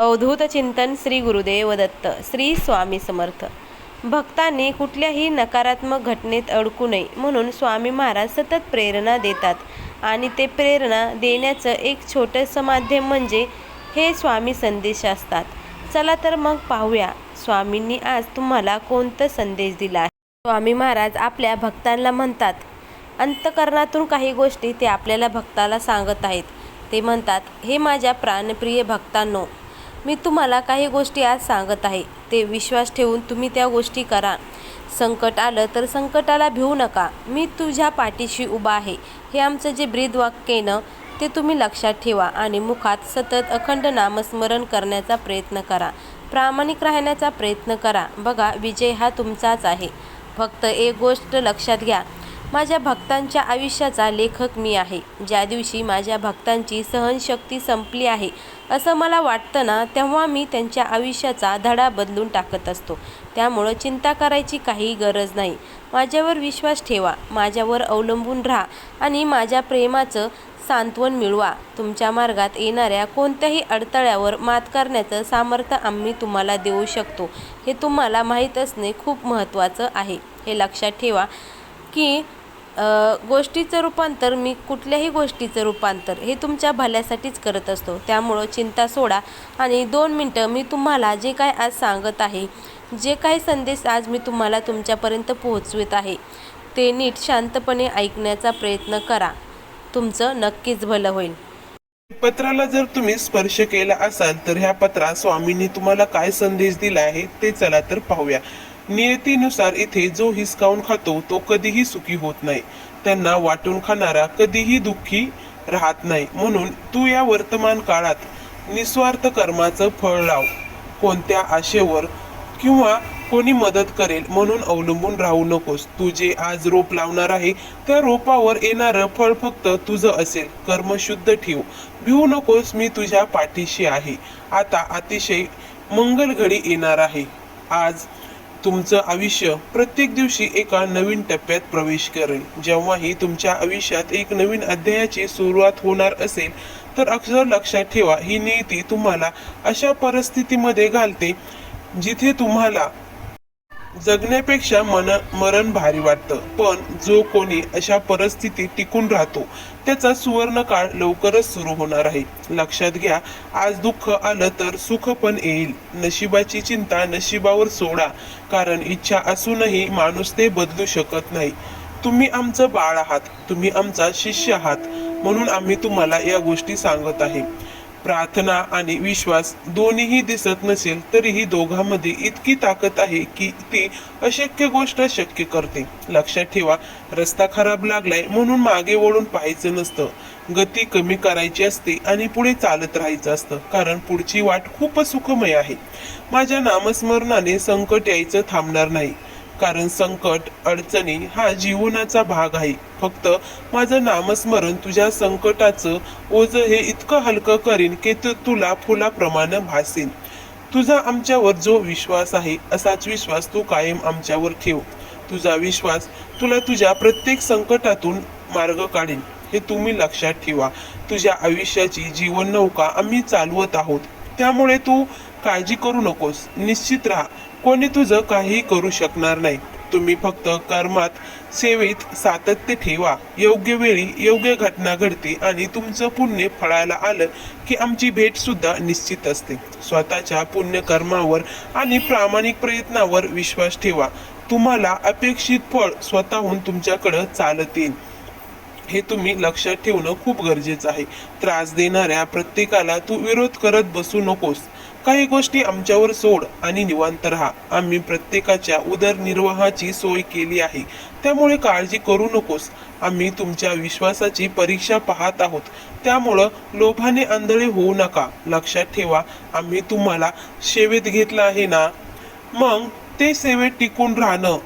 अवधूत चिंतन श्री गुरुदेव दत्त श्री स्वामी समर्थ. भक्तांनी कुठल्याही नकारात्मक घटनेत अडकू नये म्हणून स्वामी महाराज सतत प्रेरणा देतात आणि ते प्रेरणा देण्याचं एक छोटंसं माध्यम म्हणजे हे स्वामी संदेश असतात. चला तर मग पाहूया स्वामींनी आज तुम्हाला कोणता संदेश दिला आहे? स्वामी महाराज आपल्या भक्तांना म्हणतात अंतकरणातून काही गोष्टी ते आपल्याला भक्ताला सांगत आहेत. ते म्हणतात हे माझ्या प्राणप्रिय भक्तांनो मी तुम्हाला काही गोष्टी आज सांगत आहे. ते विश्वास ठेवून तुम्ही त्या गोष्टी करा. संकट आलं तर संकटाला भिवू नका. मी तुझ्या पाठीशी उभा आहे. हे आमचं जे ब्रीद वाक्य आहे ना ते तुम्ही लक्षात ठेवा आणि मुखात सतत अखंड नामस्मरण करण्याचा प्रयत्न करा. प्रामाणिक राहण्याचा प्रयत्न करा. बघा विजय हा तुमचाच आहे. फक्त एक गोष्ट लक्षात घ्या. माझ्या भक्तांच्या आयुष्याचा लेखक मी आहे. ज्या दिवशी माझ्या भक्तांची सहनशक्ती संपली आहे असं मला वाटतं ना तेव्हा मी त्यांच्या आयुष्याचा धडा बदलून टाकत असतो. त्यामुळं चिंता करायची काही गरज नाही. माझ्यावर विश्वास ठेवा माझ्यावर अवलंबून राहा आणि माझ्या प्रेमाचं सांत्वन मिळवा. तुमच्या मार्गात येणाऱ्या कोणत्याही अडथळ्यावर मात करण्याचं सामर्थ्य आम्ही तुम्हाला देऊ शकतो. हे तुम्हाला माहीत असणे खूप महत्त्वाचं आहे. हे लक्षात ठेवा की गोष्टीचं रूपांतर मी कुठल्याही गोष्टीचं रूपांतर हे तुमच्या भल्यासाठीच करत असतो. त्यामुळं चिंता सोडा आणि दोन मिनटं मी तुम्हाला जे काय आज सांगत आहे जे काही संदेश आज मी तुम्हाला तुमच्यापर्यंत पोहोचवित आहे ते नीट शांतपणे ऐकण्याचा प्रयत्न करा. तुमचं नक्कीच भलं होईल. पत्राला जर तुम्ही स्पर्श केला असाल तर ह्या पत्रात स्वामींनी तुम्हाला काय संदेश दिला आहे ते चला तर पाहूया. नियतीनुसार इथे जो हिसकावून खातो तो कधीही सुखी होत नाही. त्यांना वाटून खाणारा कधीही दुःखी राहत नाही. म्हणून तू या वर्तमान काळात निस्वार्थ कर्माचं फळ लाव. कोणत्या आशेवर किंवा कोणी मदत करेल म्हणून अवलंबून राहू नकोस. तू जे आज रोप लावणार आहे त्या रोपावर येणारं फळ फक्त तुझं असेल. कर्म शुद्ध ठेव. भिवू नकोस मी तुझ्या पाठीशी आहे. आता अतिशय मंगल घडी येणार आहे. आज तुमचं आयुष्य प्रत्येक दिवशी एका नवीन टप्प्यात प्रवेश करेल. जेव्हाही तुमच्या आयुष्यात एक नवीन अध्यायाची सुरुवात होणार असेल तर अक्षर लक्षात ठेवा ही नियती तुम्हाला अशा परिस्थितीमध्ये घालते जिथे तुम्हाला जगण्यापेक्षा मन मरण भारी वाटतं. पण जो कोणी अशा परिस्थितीत टिकून राहतो त्याचा सुवर्ण काळ लवकरच सुरू होणार आहे. लक्षात घ्या आज दुःख आलं तर सुख पण येईल. नशिबाची चिंता नशिबावर सोडा कारण इच्छा असूनही माणूस ते बदलू शकत नाही. तुम्ही आमचं बाळ आहात तुम्ही आमचा शिष्य आहात म्हणून आम्ही तुम्हाला या गोष्टी सांगत आहे. प्रार्थना आणि विश्वास दोन्हीही दिसत नसेल तरीही दोघांमध्ये इतकी ताकद आहे की ती अशक्य गोष्ट शक्य करते. लक्षात ठेवा रस्ता खराब लागलाय म्हणून मागे वळून पाहायचं नसतं. गती कमी करायची असते आणि पुढे चालत राहायचं असतं कारण पुढची वाट खूपच सुखमय आहे. माझ्या नामस्मरणाने संकट यायचं थांबणार नाही. कारण संकट अडचणी हा जीवनाचा भाग आहे. फक्त माझं नामस्मरण तुझ्या संकटाचं ओझ हे इतकं हलकं करीन की ते तुला फुलाप्रमाणे भासेल तुझा आमच्यावर जो विश्वास आहे असाच विश्वास तू कायम आमच्यावर ठेव. तुझा विश्वास तुला तुझ्या प्रत्येक संकटातून मार्ग काढेल हे तुम्ही लक्षात ठेवा. तुझ्या आयुष्याची जीवन नौका आम्ही चालवत आहोत. त्यामुळे तू काळजी करू नकोस. निश्चित राहा. कोणी तुझं काही करू शकणार नाही. तुम्ही फक्त कर्मात सेवेत सातत्य ठेवा. योग्य वेळी योग्य घटना घडते आणि तुमचं पुण्य फळायला आलं की आमची भेट सुद्धा निश्चित असते. स्वतःच्या पुण्य कर्मावर आणि प्रामाणिक प्रयत्नावर विश्वास ठेवा. तुम्हाला अपेक्षित फळ स्वतःहून तुमच्याकडं चालत येईल हे तुम्ही लक्षात ठेवणं खूप गरजेचं आहे. त्रास देणाऱ्या प्रत्येकाला तू विरोध करत बसू नकोस. काही गोष्टी आमच्यावर सोड आणि निवांत राहा. आम्ही प्रत्येकाच्या उदरनिर्वाहाची सोय केली आहे. त्यामुळे काळजी करू नकोस. आम्ही तुमच्या विश्वासाची परीक्षा पाहत आहोत. त्यामुळं लोभाने आंधळे होऊ नका. लक्षात ठेवा आम्ही तुम्हाला सेवेत घेतलं आहे ना? मग ते सेवेत टिकून राहणं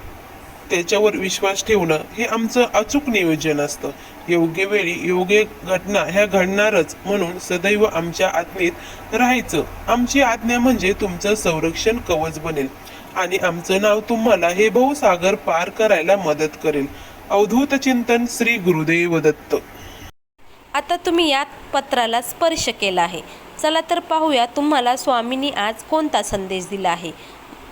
त्याच्यावर विश्वास ठेवणं हे आमचं अचूक नियोजन असतं. योग्य वेळी योग्य घटना ह्या घडणारच म्हणून सदैव आमच्या आज्ञेत राहायचं. आमची आज्ञा म्हणजे तुमचं संरक्षण कवच बनेल. आणि आमचं नाव तुम्हाला हे बहुसागर पार करायला मदत करेल. अवधूत चिंतन श्री गुरुदेव दत्त. आता तुम्ही या पत्राला स्पर्श केला आहे. चला तर पाहूया तुम्हाला स्वामींनी आज कोणता संदेश दिला आहे.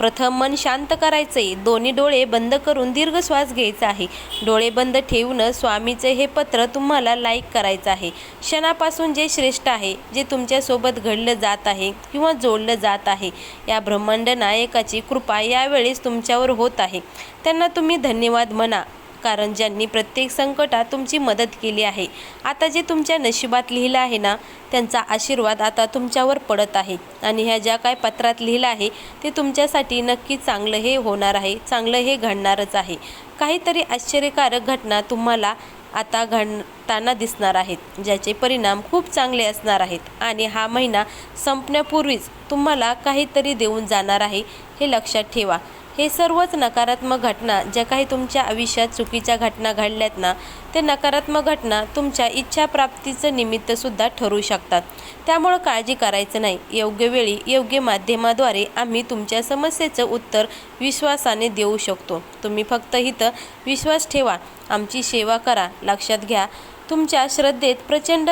प्रथम मन शांत करायचे. दोन्ही डोळे बंद करून दीर्घ श्वास घ्यायचा आहे. डोळे बंद ठेवून स्वामीचे हे पत्र तुम्हाला लाईक करायचं आहे. क्षणापासून जे श्रेष्ठ आहे जे तुमच्यासोबत घडलं जात आहे किंवा जोडलं जात आहे या ब्रह्मांड नायकाची कृपा यावेळेस तुमच्यावर होत आहे. त्यांना तुम्ही धन्यवाद म्हणा. कारण ज्यांनी प्रत्येक संकटात तुमची मदत केली आहे. आता जे तुमच्या नशिबात लिहिलं आहे ना त्यांचा आशीर्वाद आता तुमच्यावर पडत आहे. आणि ह्या ज्या काय पत्रात लिहिलं आहे ते तुमच्यासाठी नक्की चांगलं हे होणार आहे चांगलं हे घडणारच आहे. काहीतरी आश्चर्यकारक घटना तुम्हाला आता घडताना दिसणार आहेत ज्याचे परिणाम खूप चांगले असणार आहेत. आणि हा महिना संपण्यापूर्वीच तुम्हाला काहीतरी देऊन जाणार आहे हे लक्षात ठेवा. हे सर्वच नकारात्मक घटना ज्या काही तुमच्या आयुष्यात चुकीच्या घटना घडल्यात ना ते नकारात्मक घटना तुमच्या इच्छाप्राप्तीचं निमित्तसुद्धा ठरू शकतात. त्यामुळं काळजी करायचं नाही. योग्य वेळी योग्य माध्यमाद्वारे आम्ही तुमच्या समस्येचं उत्तर विश्वासाने देऊ शकतो. तुम्ही फक्त इथं विश्वास ठेवा. आमची सेवा करा. लक्षात घ्या. तुमच्या श्रद्धेत प्रचंड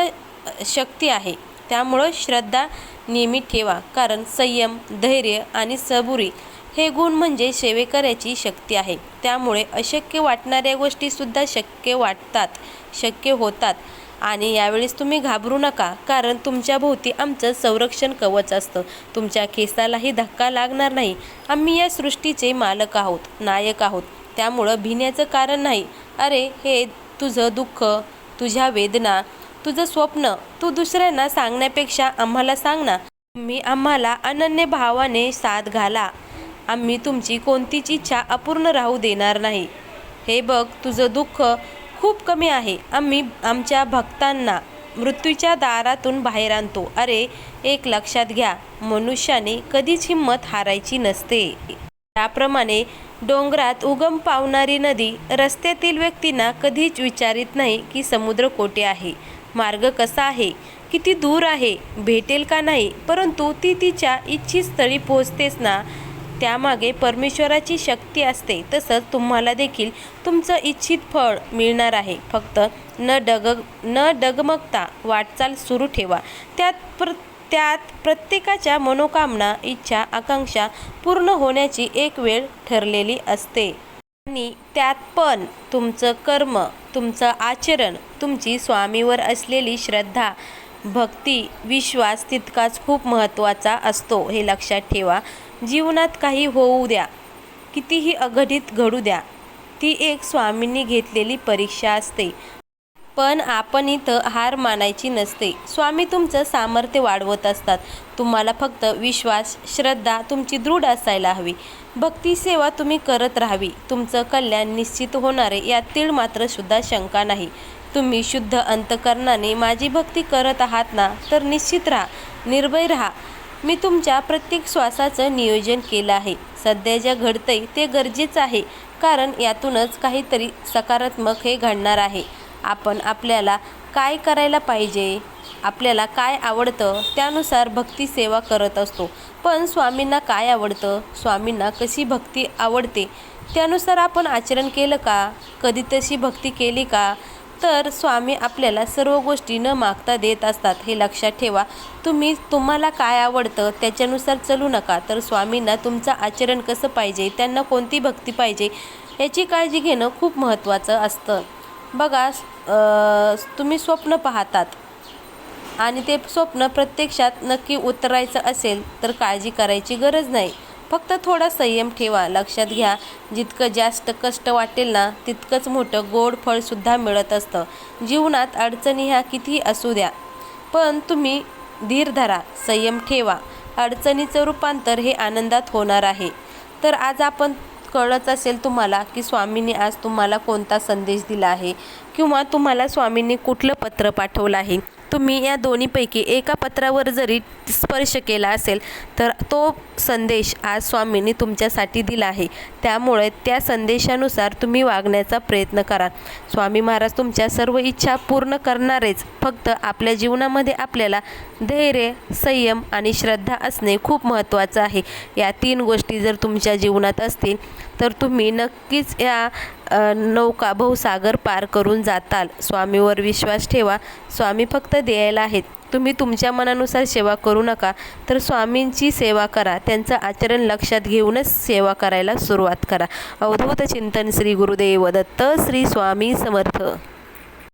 शक्ती आहे. त्यामुळं श्रद्धा नियमित ठेवा. कारण संयम धैर्य आणि सबुरी हे गुण म्हणजे सेवेकऱ्याची शक्ती आहे. त्यामुळे अशक्य वाटणाऱ्या गोष्टीसुद्धा शक्य वाटतात शक्य होतात. आणि यावेळेस तुम्ही घाबरू नका कारण तुमच्या भोवती आमचं संरक्षण कवच असतं. तुमच्या केसालाही धक्का लागणार नाही. आम्ही या सृष्टीचे मालक आहोत नायक आहोत. त्यामुळं भिण्याचं कारण नाही. अरे हे तुझं दुःख तुझ्या वेदना तुझं स्वप्न तू दुसऱ्यांना सांगण्यापेक्षा आम्हाला सांग ना. मी आम्हाला अनन्य भावाने साथ घाला. आम्ही तुमची कोणतीच इच्छा अपूर्ण राहू देणार नाही. हे बघ तुझं दुःख खूप कमी आहे. आम्ही आमच्या भक्तांना मृत्यूच्या दारातून बाहेर आणतो. अरे एक लक्षात घ्या मनुष्याने कधीच हिंमत हारायची नसते. त्याप्रमाणे डोंगरात उगम पावणारी नदी रस्त्यातील व्यक्तींना कधीच विचारित नाही की समुद्र कोठे आहे. मार्ग कसा आहे? किती दूर आहे? भेटेल का नाही? परंतु ती तिच्या इच्छित स्थळी पोहोचतेच ना त्यामागे परमेश्वराची शक्ती असते तसंच तुम्हाला देखील तुमचं इच्छित फळ मिळणार आहे. फक्त न डग न डगमगता वाटचाल सुरू ठेवा. त्यात प्र त्यात प्रत्येकाच्या मनोकामना इच्छा आकांक्षा पूर्ण होण्याची एक वेळ ठरलेली असते. आणि त्यात पण तुमचं कर्म तुमचं आचरण तुमची स्वामीवर असलेली श्रद्धा भक्ती विश्वास तितकाच खूप महत्त्वाचा असतो हे लक्षात ठेवा. जीवनात काही होऊ द्या. कितीही अघटित घडू द्या. ती एक स्वामींनी घेतलेली परीक्षा असते. पण आपण इथं हार मानायची नसते. स्वामी तुमचं सामर्थ्य वाढवत असतात. तुम्हाला फक्त विश्वास श्रद्धा तुमची दृढ असायला हवी. भक्ती सेवा तुम्ही करत राहावी. तुमचं कल्याण निश्चित होणारे यातील मात्र सुद्धा शंका नाही. तुम्ही शुद्ध अंतकरणाने माझी भक्ती करत आहात ना तर निश्चित राहा. निर्भय राहा. मी तुमच्या प्रत्येक श्वासाचं नियोजन केलं आहे. सध्या जे घडतंय ते गरजेचं आहे कारण यातूनच काहीतरी सकारात्मक हे घडणार आहे. आपण आपल्याला काय करायला पाहिजे आपल्याला काय आवडतं त्यानुसार भक्ती सेवा करत असतो. पण स्वामींना काय आवडतं स्वामींना कशी भक्ती आवडते त्यानुसार आपण आचरण केलं का? कधी तशी भक्ती केली का? तर स्वामी आपल्याला सर्व गोष्टी न मागता देत असतात. हे लक्षात ठेवा. तुम्ही तुम्हाला काय आवडतं त्याच्यानुसार चलू नका. तर स्वामींना तुमचं आचरण कसं पाहिजे त्यांना कोणती भक्ती पाहिजे याची काळजी घेणं खूप महत्त्वाचं असतं. बघा तुम्ही स्वप्न पाहतात आणि ते स्वप्न प्रत्यक्षात नक्की उतरायचं असेल तर काळजी करायची गरज नाही. फक्त थोडा संयम ठेवा. लक्षात घ्या जितकं जास्त कष्ट वाटेल ना तितकंच मोठं गोड फळसुद्धा मिळत असतं. जीवनात अडचणी ह्या कितीही असू द्या पण तुम्ही धीर धरा संयम ठेवा. अडचणीचं रूपांतर हे आनंदात होणार आहे. तर आज आपण कळत असेल तुम्हाला की स्वामींनी आज तुम्हाला कोणता संदेश दिला आहे किंवा तुम्हाला स्वामींनी कुठलं पत्र पाठवलं आहे. तुम्ही या दोन्हीपैकी एका पत्रावर जरी स्पर्श केला असेल तर तो संदेश आज स्वामींनी तुमच्यासाठी दिला आहे. त्यामुळे त्या संदेशानुसार तुम्ही वागण्याचा प्रयत्न करा. स्वामी महाराज तुमच्या सर्व इच्छा पूर्ण करणारेच. फक्त आपल्या जीवनामध्ये आपल्याला धैर्य संयम आणि श्रद्धा असणे खूप महत्त्वाचं आहे. या तीन गोष्टी जर तुमच्या जीवनात असतील तर तुम्ही नक्कीच या नौका बहुसागर पार करून जाताल. स्वामीवर विश्वास ठेवा. स्वामी फक्त द्यायला आहेत. तुम्ही तुमच्या मनानुसार सेवा करू नका तर स्वामींची सेवा करा. त्यांचं आचरण लक्षात घेऊनच सेवा करायला सुरुवात करा. अवधूत चिंतन श्री गुरुदेव दत्त श्री स्वामी समर्थ.